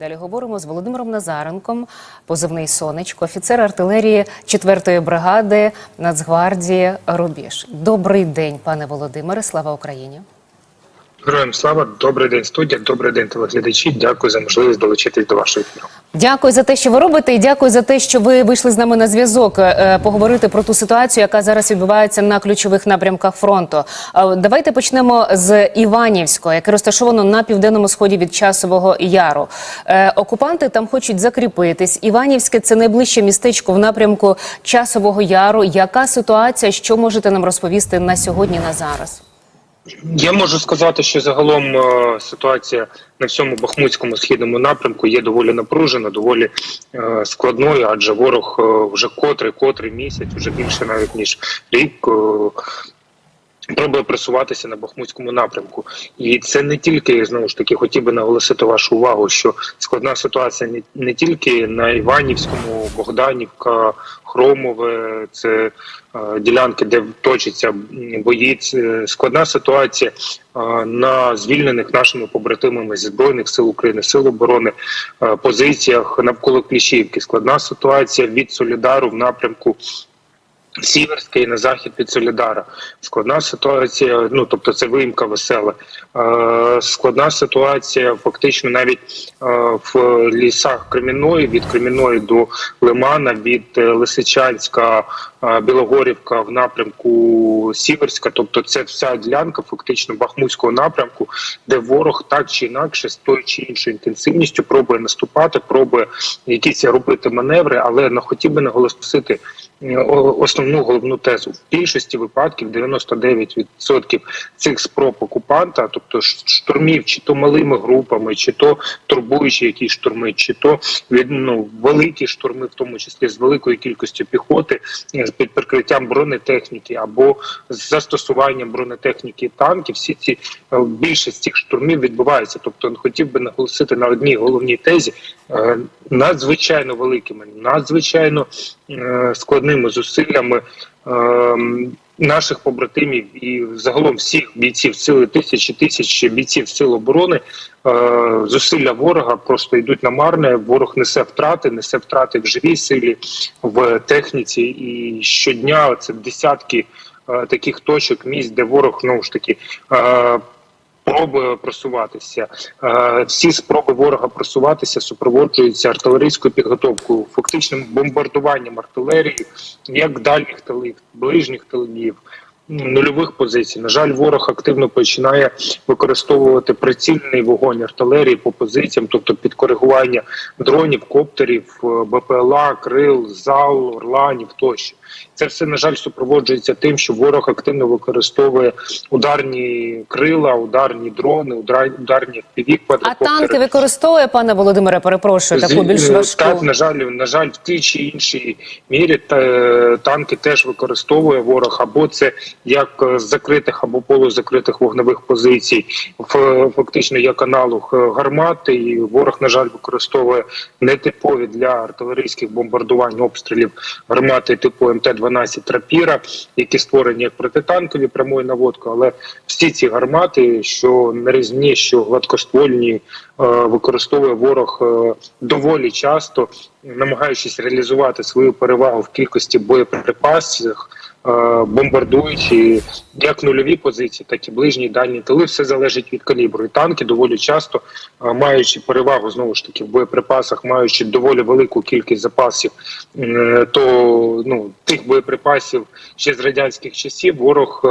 Далі говоримо з Володимиром Назаренком, позивний сонечко, офіцер артилерії 4-ї бригади Нацгвардії Рубіж. Добрий день, пане Володимире. Слава Україні. Героям слава, добрий день, студія, добрий день, телеглядачі. Дякую за можливість долучитись до вашого ефіру. Дякую за те, що ви робите, і дякую за те, що ви вийшли з нами на зв'язок е, поговорити про ту ситуацію, яка зараз відбувається на ключових напрямках фронту. Е, Давайте почнемо з Іванівського, яке розташовано на південному сході від часового яру. Е, Окупанти там хочуть закріпитись. Іванівське це найближче містечко в напрямку часового яру. Яка ситуація? Що можете нам розповісти на сьогодні, на зараз? Я можу сказати, що загалом е, ситуація на всьому бахмутському східному напрямку є доволі напружена, доволі е, складною, адже ворог е, вже котрий котрий місяць, вже більше навіть ніж рік. Пробує просуватися на бахмутському напрямку, і це не тільки знову ж таки хотів би наголосити вашу увагу, що складна ситуація не, не тільки на Іванівському, Богданівка, Хромове, це е, ділянки, де точаться бої. Складна ситуація е, на звільнених нашими побратимами зі збройних сил України, сил оборони е, позиціях навколо Кліщівки. Складна ситуація від Солідару в напрямку. Сіверське і на захід від Солідара. Складна ситуація, ну тобто це виїмка весела. Е, складна ситуація фактично навіть е, в лісах Кремінної, від Кремінної до Лимана, від е, Лисичанська, е, Білогорівка в напрямку Сіверська. Тобто це вся ділянка фактично Бахмутського напрямку, де ворог так чи інакше з тою чи іншою інтенсивністю пробує наступати, пробує якісь робити маневри, але не хотів би наголосити основну головну тезу. В більшості випадків 99% цих спроб окупанта, тобто штурмів, чи то малими групами, чи то турбуючі якісь штурми, чи то ну великі штурми, в тому числі з великою кількістю піхоти, е, з під прикриттям бронетехніки або з застосуванням бронетехніки танків. Всі ці е, більшість цих штурмів відбувається. Тобто, хотів би наголосити на одній головній тезі е, надзвичайно великими, надзвичайно е, складними зусиллями е, наших побратимів і загалом всіх бійців сили тисячі тисячі бійців сил оборони. е, Зусилля ворога просто йдуть на марне. Ворог несе втрати, несе втрати в живій силі, в техніці, і щодня це десятки е, таких точок місць, де ворог знову ж таки. Пробує просуватися. Е, Всі спроби ворога просуватися супроводжуються артилерійською підготовкою, фактичним бомбардуванням артилерії, як дальніх тилів, ближніх тилів, нульових позицій. На жаль, ворог активно починає використовувати прицільний вогонь артилерії по позиціям, тобто підкоригування дронів, коптерів, е, БПЛА, крил, зал, орланів тощо. Це все на жаль супроводжується тим, що ворог активно використовує ударні крила, ударні дрони, удар- ударні FPV, А танки використовує, пане Володимире, перепрошую, таку більш е, важку. Так, на жаль, на жаль, в тій чи іншій мірі та, танки теж використовує ворог, або це як е, закритих або полузакритих вогневих позицій, фактично як аналог е, гармати. І ворог, на жаль, використовує нетипові для артилерійських бомбардувань обстрілів гармати типу МТ-12 Трапіра, які створені як протитанкові прямою наводкою, але всі ці гармати, що нарізні, що гладкоствольні, е, використовує ворог доволі часто, намагаючись реалізувати свою перевагу в кількості боєприпасів, е, і як нульові позиції, так і ближні дальні тили. Все залежить від калібру. І танки доволі часто, е, маючи перевагу знову ж таки в боєприпасах, маючи доволі велику кількість запасів, е, то ну тих боєприпасів ще з радянських часів ворог.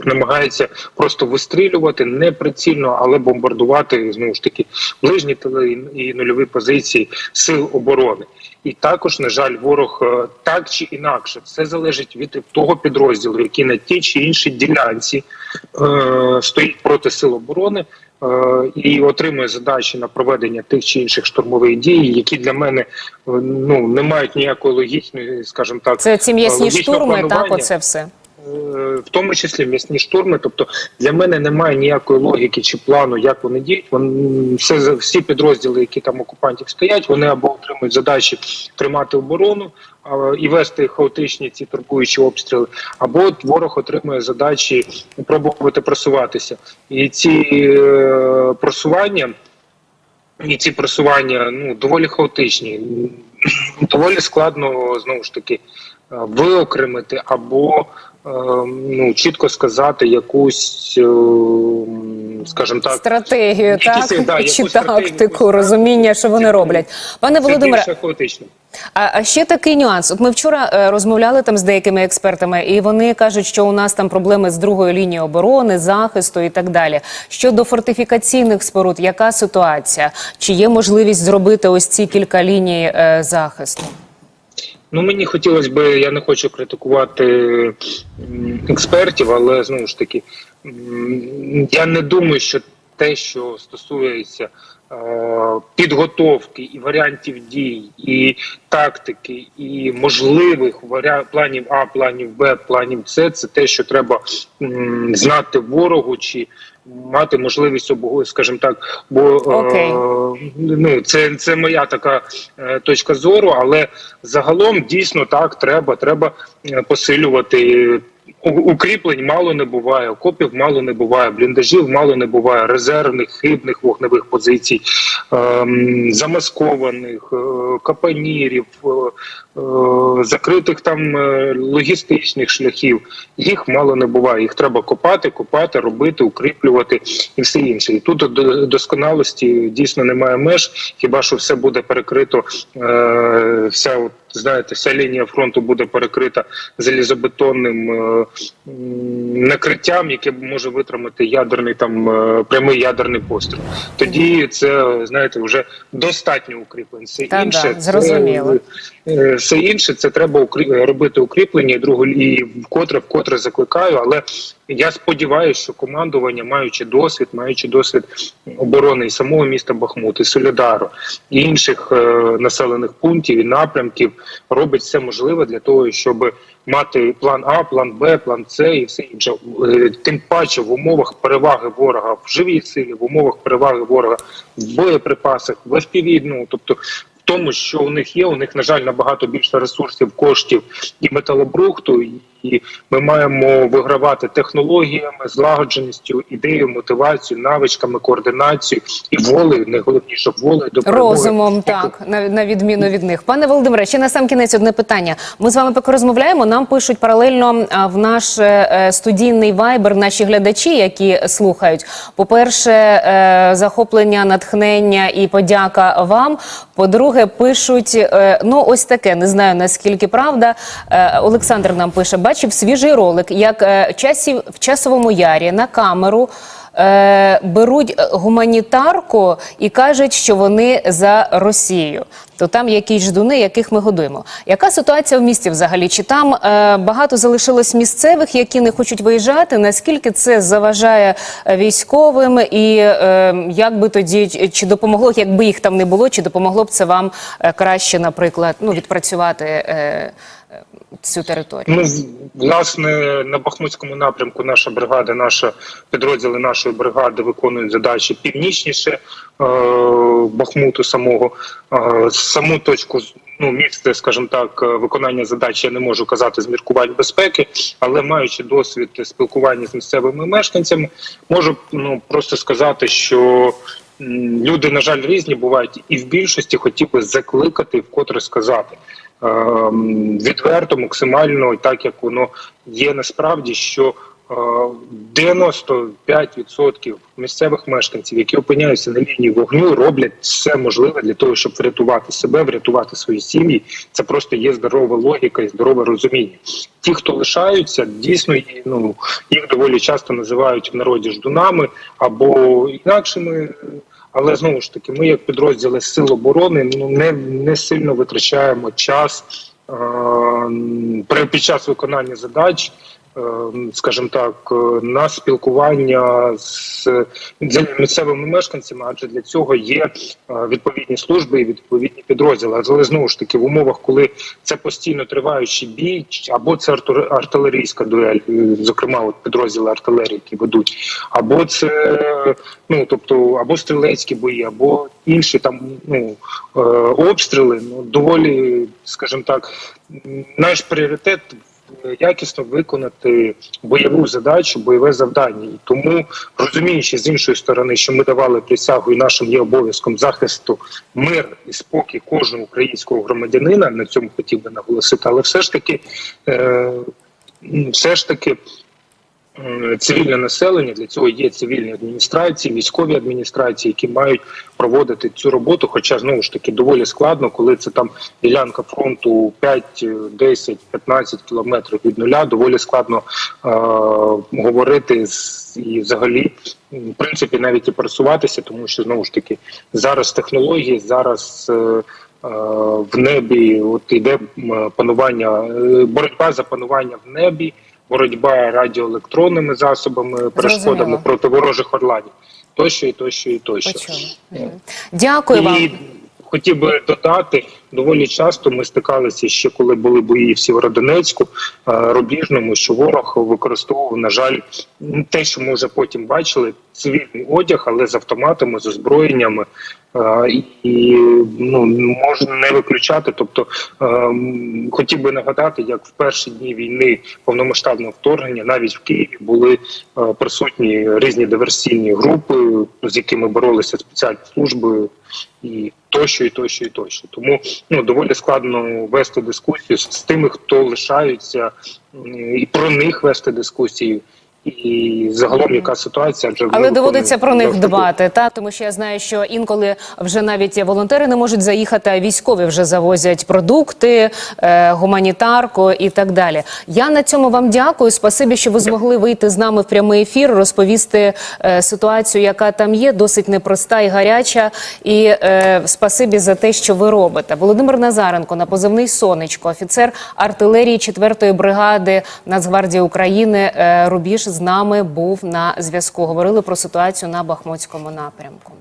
Намагається просто вистрілювати неприцільно, але бомбардувати знову ж таки ближні і нульові позиції сил оборони. І також, на жаль, ворог е, так чи інакше все залежить від того підрозділу, який на тій чи іншій ділянці е, стоїть проти сил оборони. е, І отримує задачі на проведення тих чи інших штурмових дій, які для мене е, ну не мають ніякої логічної, скажімо так, Це ці м'ясні штурми, так, оце все. Е, в тому числі м'ясні штурми. Тобто для мене немає ніякої логіки чи плану, як вони діють. Вони все всі підрозділи, які там окупантів стоять, вони або отримують задачі тримати оборону а, і вести хаотичні ці турбуючі обстріли, або ворог отримує задачі пробувати просуватися. І ці е, просування. і ці просування ну доволі хаотичні. Доволі складно знову ж таки е, виокремити або ну чітко сказати якусь, е, скажімо так, Стратегію, якісь, так? да, Чи тактику, розуміння, що вони роблять. Пане Володимире. А, а ще такий нюанс. От ми вчора е, розмовляли там з деякими експертами, і вони кажуть, що у нас там проблеми з другою лінією оборони, захисту і так далі. Щодо фортифікаційних споруд, яка ситуація? Чи є можливість зробити ось ці кілька ліній е, захисту? Ну мені хотілося б, я не хочу критикувати експертів, але знову ж таки, я не думаю, що те, що стосується е, підготовки і варіантів дій, і тактики, і можливих варіа- планів А, планів Б, планів С, це те, що треба знати ворогу чи мати можливість обого, скажімо так, бо okay. е, ну це, це моя така е, точка зору, але загалом дійсно так треба. Треба е, посилювати. Укріплень мало не буває, окопів мало не буває, бліндажів мало не буває, резервних, хибних вогневих позицій, ем, замаскованих, е, капанірів, е, е, закритих там е, логістичних шляхів. Їх мало не буває. Їх треба копати, копати, робити, укріплювати і все інше. І тут до досконалості дійсно немає меж. Хіба що все буде перекрито, е, вся знаєте, вся лінія фронту буде перекрита залізобетонним е, накриттям, яке може витримати ядерний там е, прямий ядерний постріл. Тоді це знаєте вже достатньо укріплень. Все Та-да, зрозуміло. Це, е, все інше це треба укрі- робити укріплення і другу і вкотре вкотре закликаю. Але я сподіваюся, що командування, маючи досвід, маючи досвід оборони і самого міста Бахмут, і Солідару, і інших е, населених пунктів і напрямків, робить все можливе для того, щоб мати план А, план Б, план С і все інше. Е, Тим паче в умовах переваги ворога в живій силі, в умовах переваги ворога в боєприпасах, в FPV, ну тобто. Тому, що у них є, у них на жаль набагато більше ресурсів, коштів і металобрухту, і ми маємо вигравати технологіями, злагодженістю, ідеєю, мотивацією, навичками, координацією і волею, найголовніше волею до перемоги. Розумом, так, на, на відміну від них. Пане Володимире, ще на сам кінець одне питання. Ми з вами поки розмовляємо. Нам пишуть паралельно в наш е, студійний вайбер наші глядачі, які слухають. По-перше, е, захоплення, натхнення і подяка вам. По-друге, пишуть е, ну ось таке. Не знаю наскільки правда. Е, Олександр нам пише: бачив свіжий ролик, як е, в часовому ярі на камеру е, беруть гуманітарку і кажуть, що вони за Росію. То там якісь ждуни, яких ми годуємо. Яка ситуація в місті взагалі? Чи там е, багато залишилось місцевих, які не хочуть виїжджати? Наскільки це заважає е, військовим? І е, як би тоді чи допомогло, якби їх там не було, чи допомогло б це вам е, краще, наприклад, ну відпрацювати е, е, цю територію? Ну, власне, на Бахмутському напрямку наша бригада, наша підрозділи нашої бригади виконують задачі північніше Бахмуту самого. Е, саму точку ну, місце, скажімо так, е, виконання задач я не можу казати з міркувань безпеки, але маючи досвід спілкування з місцевими мешканцями, можу ну, просто сказати, що люди, на жаль, різні бувають, і в більшості хотів би закликати вкотре сказати ем, відверто, максимально, так як воно є насправді, що 95% місцевих мешканців, які опиняються на лінії вогню, роблять все можливе для того, щоб врятувати себе, врятувати свої сім'ї. Це просто є здорова логіка і здорове розуміння. Ті, хто лишаються, дійсно ну їх доволі часто називають в народі ждунами або інакшими. Але знову ж таки, ми, як підрозділи Сил оборони, ну не, не сильно витрачаємо час е, під час виконання задач, е, скажімо так, е, на спілкування з, місцевими мешканцями, адже для цього є е, відповідні служби і відповідні підрозділи. Але знову ж таки, в умовах, коли це постійно триваючий бій, або це артилерійська дуель, е, зокрема, от підрозділи артилерії, які ведуть, або це ну тобто або стрілецькі бої, або інші там ну обстріли. Ну доволі, скажімо так, наш пріоритет якісно виконати бойову задачу, бойове завдання. І тому розуміючи з іншої сторони, що ми давали присягу, і нашим є обов'язком захисту мир і спокій кожного українського громадянина. На цьому хотів би наголосити, але все ж таки, е, все ж таки. М, Цивільне населення для цього є цивільні адміністрації, військові адміністрації, які мають проводити цю роботу. Хоча знову ж таки доволі складно, коли це там ділянка фронту 5, 10, 15 кілометрів від нуля. Доволі складно е, говорити з і взагалі, в принципі, навіть і пересуватися, тому що знову ж таки зараз технології, зараз. е, е, В небі от іде панування, е, боротьба за панування в небі, боротьба радіоелектронними засобами, перешкодами проти ворожих орланів, тощо і тощо і тощо. Почули. Мгм. Дякую вам. І хотів би додати, доволі часто ми стикалися ще коли були бої в Сєвєродонецьку, е, Рубіжному, що ворог використовував, на жаль, те, що ми вже потім бачили, цивільний одяг, але з автоматами, з озброєннями. Е, І ну можна не виключати. Тобто е, хотів би нагадати, як в перші дні війни повномасштабного вторгнення, навіть в Києві були е, присутні різні диверсійні групи, з якими боролися спеціальні служби, і тощо, і тощо, і тощо. Тому ну доволі складно вести дискусію з тими, хто лишаються, і про них вести дискусію. І загалом яка ситуація, адже Але доводиться про них дбати, та тому що я знаю, що інколи вже навіть волонтери не можуть заїхати, а військові вже завозять продукти, е, гуманітарку і так далі. Я на цьому вам дякую. Спасибі, що ви змогли вийти з нами в прямий ефір, розповісти е, ситуацію, яка там є, досить непроста і гаряча. І е, спасибі за те, що ви робите. Володимир Назаренко на позивний сонечко, офіцер артилерії 4-ї бригади Нацгвардії України. Е, Рубіж з нами був на зв'язку. Говорили про ситуацію на Бахмутському напрямку.